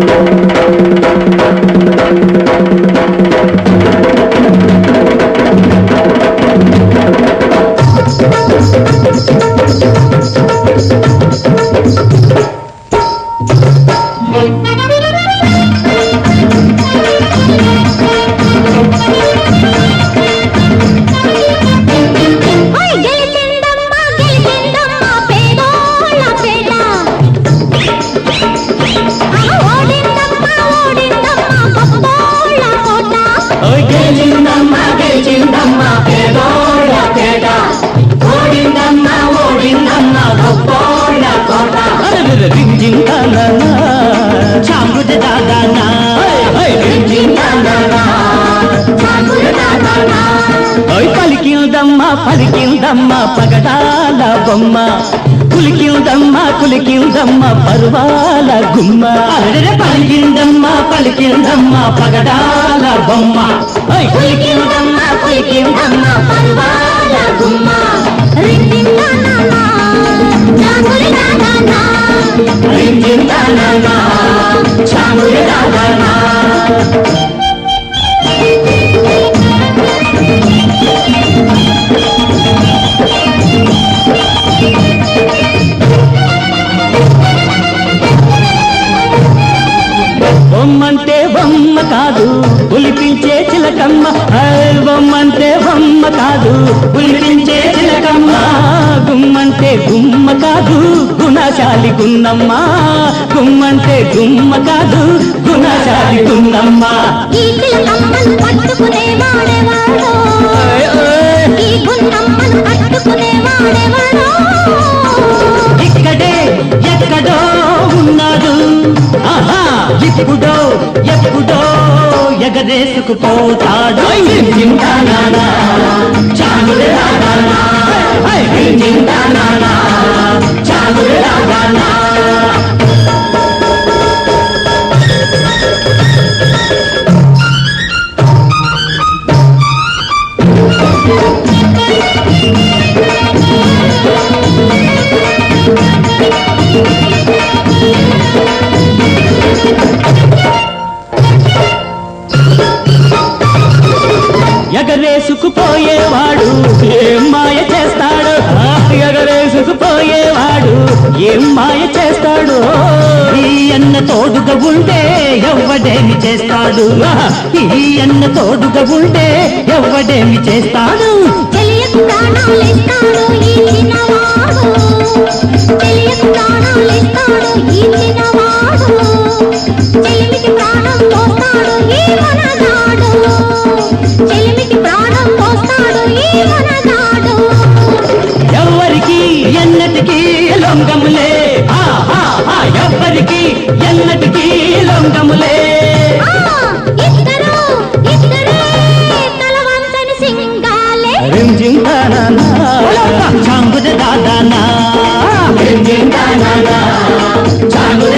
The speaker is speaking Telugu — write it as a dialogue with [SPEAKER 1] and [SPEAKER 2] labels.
[SPEAKER 1] Thank you. పలికిందమ్మ పగడాల బొమ్మ. కులికిందమ్మ కులికిందమ్మ పరువాల గుమ్మ. పలికిందమ్మ పలికిందమ్మ పగడాల బొమ్మ. ఓయ్ కులికిందమ్మ కులికిందమ్మ పరువాల గుమ్మ. హాయ్ బొమ్మంటే బొమ్మ కాదు ఉలిపించే చిలకమ్మ గుమ్మంటే గుమ్మ కాదు గుణశాలి గున్నమ్మ. గుమ్మంటే గుమ్మ కాదు గుణశాలి గున్నమ్మ.
[SPEAKER 2] ఈ పిల్లమ్మను పట్టుకునే వాడేవాడో
[SPEAKER 1] ఓయ్ ఓయ్.
[SPEAKER 2] ఈ గున్నమ్మను పట్టుకునే వాడేవాడో
[SPEAKER 1] ఇక్కడే ఎక్కడో ఉన్నాడు. ఆహా ఇప్పుడో ఎప్పుడో. ఎగరేసుకుపోతాడు జిందానానా, చాముండానానా, పోయేవాడు ఏం మాయ చేస్తాడు? ఎగరేసుకుపోయేవాడు ఏం మాయ చేస్తాడు? ఈ అన్న తోడుగా ఉంటే ఎవ్వడేమి చేస్తాడు? ఈ అన్న తోడుగా ఉంటే ఎవ్వడేమి చేస్తాడు? ఎన్నటికీ లొంగములే. చాంగుజ దాదానా? చాంగుజ